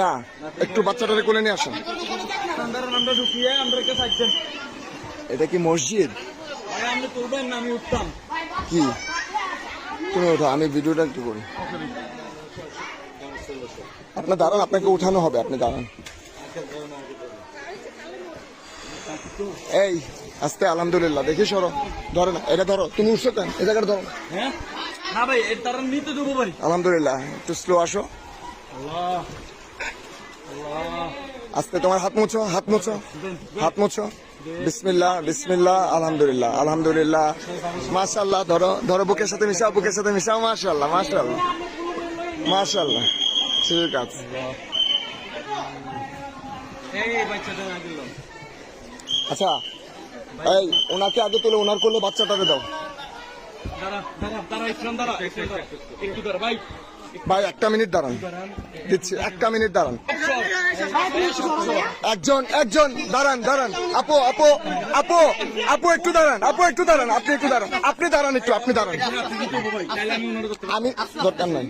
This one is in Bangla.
না, একটু বাচ্চাটারে কোলে নিয়ে আসেন। এটা কি মসজিদ? কি? তুমি ওঠো, আমি ভিডিওটা একটু করি। আপনার দাঁড়ান, আপনাকে উঠানো হবে, আপনি দাঁড়ান। এই আস্তে আলহামদুলিল্লাহ। দেখি সরো। ধরো না এটা ধরো। তুমি উঠছো কেন? এই জায়গাটা ধরো হ্যাঁ? না ভাই এর তারা নিতে দেবো ভাই। আলহামদুলিল্লাহ একটু স্লো আসো। আস্তে তোমার হাত মুছো হাত মুছো। হাত মুছো। বিসমিল্লাহ বিসমিল্লাহ আলহামদুলিল্লাহ আলহামদুলিল্লাহ। মাশাল্লাহ ধরো ধরো বুকের সাথে মিশাও বুকের সাথে মিশাও মাশাল্লাহ মাশাল্লাহ মাশাল্লাহ ঠিক আছে। এই বাচ্চাটা আচ্ছা এই ওনাকে আগে তুলে ওনার করলে বাচ্চাটাকে দাও। ভাই। একটা মিনিট দাঁড়ান। দিচ্ছি একটা মিনিট দাঁড়ান। একজন একজন দাঁড়ান দাঁড়ান। আপু আপু আপু আপু একটু দাঁড়ান আপু একটু দাঁড়ান আপনি একটু দাঁড়ান। আপনি দাঁড়ান একটু আপনি দাঁড়ান। আমি দরকার নাই।